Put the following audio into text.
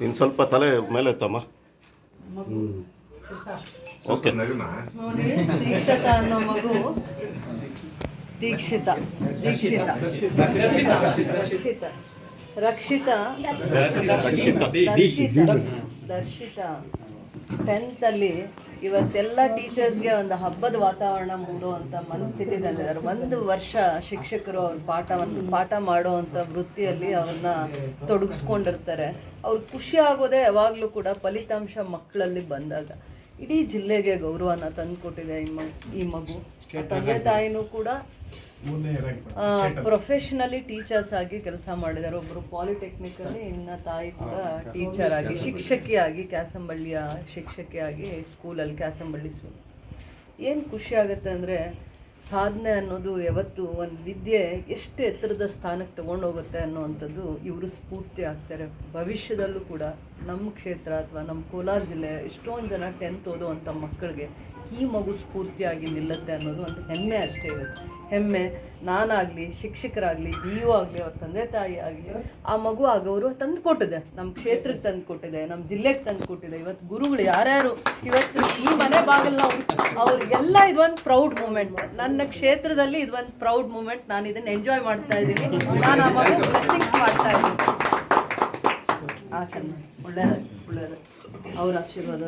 ಇನ್ನು ಸ್ವಲ್ಪ ತಲೆ ಮೇಲೆ ತಮ್ಮ ಓಕೆ. ನೋಡಿ ದೀಕ್ಷಿತ ಅನ್ನೋ ಮಗು ದೀಕ್ಷಿತ. ದೀಕ್ಷಿತ. ರಕ್ಷಿತ. ರಕ್ಷಿತ. ದರ್ಶಿತ ದರ್ಶಿತ. ಟೆಂತ್ ಅಲ್ಲಿ ಇವತ್ತೆಲ್ಲ ಟೀಚರ್ಸ್ಗೆ ಒಂದು ಹಬ್ಬದ ವಾತಾವರಣ ಮೂಡುವಂಥ ಮನಸ್ಥಿತಿ ತಂದಿದ್ದಾರೆ. ಒಂದು ವರ್ಷ ಶಿಕ್ಷಕರು ಅವ್ರ ಪಾಠವನ್ನು ಪಾಠ ಮಾಡುವಂಥ ವೃತ್ತಿಯಲ್ಲಿ ಅವ್ರನ್ನ ತೊಡಗಿಸ್ಕೊಂಡಿರ್ತಾರೆ. ಅವ್ರು ಖುಷಿ ಆಗೋದೇ ಯಾವಾಗಲೂ ಕೂಡ ಫಲಿತಾಂಶ ಮಕ್ಕಳಲ್ಲಿ ಬಂದಾಗ. ಇಡೀ ಜಿಲ್ಲೆಗೆ ಗೌರವನ ತಂದುಕೊಟ್ಟಿದೆ ಈ ಮಗು ಈ ಮಗು. ತಂದೆ ತಾಯಿನೂ ಕೂಡ ಪ್ರೊಫೆಷನಲಿ ಟೀಚರ್ಸ್ ಆಗಿ. ಕೆಲಸ ಮಾಡಿದ್ದಾರೆ. ಒಬ್ಬರು ಪಾಲಿಟೆಕ್ನಿಕ್ ಅಲ್ಲಿ ಇನ್ನ ತಾಯಿ ಕೂಡ ಟೀಚರ್ ಆಗಿ ಶಿಕ್ಷಕಿಯಾಗಿ ಕ್ಯಾಸಂಬಳ್ಳಿಯ ಶಿಕ್ಷಕಿಯಾಗಿ ಸ್ಕೂಲಲ್ಲಿ ಕ್ಯಾಸಂಬಳ್ಳಿ ಸ್ಕೂಲ್ ಏನು ಖುಷಿ ಆಗುತ್ತೆ ಅಂದರೆ ಸಾಧನೆ ಅನ್ನೋದು ಯಾವತ್ತು ಒಂದು ವಿದ್ಯೆ ಎಷ್ಟು ಎತ್ತರದ ಸ್ಥಾನಕ್ಕೆ ತಗೊಂಡೋಗುತ್ತೆ ಅನ್ನೋವಂಥದ್ದು ಇವರು ಸ್ಫೂರ್ತಿ ಆಗ್ತಾರೆ. ಭವಿಷ್ಯದಲ್ಲೂ ಕೂಡ ನಮ್ಮ ಕ್ಷೇತ್ರ ಅಥವಾ ನಮ್ಮ ಕೋಲಾರ ಜಿಲ್ಲೆ ಎಷ್ಟೊಂದು ಜನ ಟೆಂತ್ ಓದುವಂಥ ಮಕ್ಕಳಿಗೆ ಈ ಮಗು ಸ್ಫೂರ್ತಿಯಾಗಿ ನಿಲ್ಲುತ್ತೆ ಅನ್ನೋದು ಒಂದು ಹೆಮ್ಮೆ ಅಷ್ಟೇ ಇವತ್ತು ಹೆಮ್ಮೆ, ನಾನಾಗಲಿ, ಶಿಕ್ಷಕರಾಗಲಿ, ಬಿ ಯು ಆಗಲಿ, ಅವ್ರ ತಂದೆ ತಾಯಿ ಆಗಲಿ, ಆ ಮಗು ಆ ಗೌರವ ತಂದು ಕೊಟ್ಟಿದೆ. ನಮ್ಮ ಕ್ಷೇತ್ರಕ್ಕೆ ತಂದು ಕೊಟ್ಟಿದೆ ನಮ್ಮ ಜಿಲ್ಲೆಗೆ ತಂದು ಕೊಟ್ಟಿದೆ. ಇವತ್ತು ಗುರುಗಳು ಯಾರ್ಯಾರು, ಇವತ್ತು ಈ ಮನೆ ಬಾಗಿಲನ್ನ ಅವ್ರಿಗೆಲ್ಲ ಇದೊಂದು ಪ್ರೌಡ್ ಮೂಮೆಂಟ್ ನನ್ನ ಕ್ಷೇತ್ರದಲ್ಲಿ ಇದೊಂದು ಪ್ರೌಡ್ ಮೂಮೆಂಟ್ ನಾನು ಇದನ್ನ ಎಂಜಾಯ್ ಮಾಡ್ತಾ ಇದ್ದೀನಿ. ನಾನು ಆ ಮಗು ಬ್ಲೆಸ್ಸಿಂಗ್ಸ್ ಮಾಡ್ತಾ ಇದ್ದೀನಿ. ಆತನ ಒಳ್ಳೆಯದು ಒಳ್ಳೆಯದು ಅವ್ರ ಆಶೀರ್ವಾದ